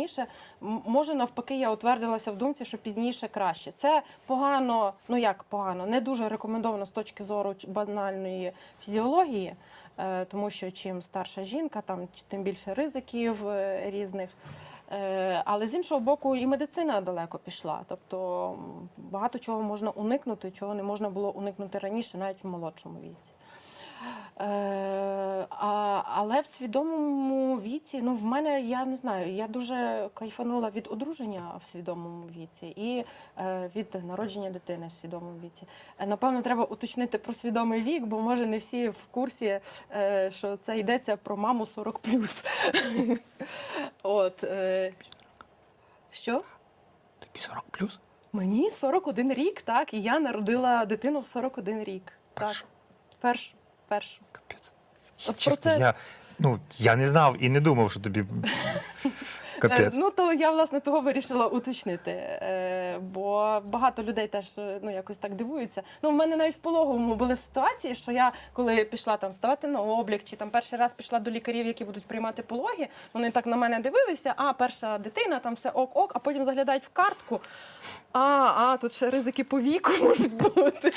раніше. Може, навпаки, я утвердилася в думці, що пізніше краще. Це погано, ну як погано, не дуже рекомендовано з точки зору банальної фізіології, е, тому що чим старша жінка, там тим більше ризиків е, різних. Е, Але з іншого боку, і медицина далеко пішла. Тобто багато чого можна уникнути, чого не можна було уникнути раніше, навіть в молодшому віці. А, але в свідомому віці, ну в мене я не знаю, я дуже кайфанула від одруження в свідомому віці і е, від народження дитини в свідомому віці. Е, напевно, треба уточнити про свідомий вік, бо може не всі в курсі, е, що це йдеться про маму 40 От е, що? Тобі 40 плюс? Мені 41 рік, так, і я народила дитину в 41 рік. Першу. Так, першу, першу. Капець. Чесно, це- я, ну, я не знав і не думав, що тобі капець. Ну то я власне того вирішила уточнити, е, бо багато людей теж е, ну якось так дивуються. Ну, в мене навіть в пологовому були ситуації, що я коли пішла там ставати на облік, чи там перший раз пішла до лікарів, які будуть приймати пологи, вони так на мене дивилися. А перша дитина, там все ок-ок, а потім заглядають в картку. А, а тут ще ризики по віку можуть бути.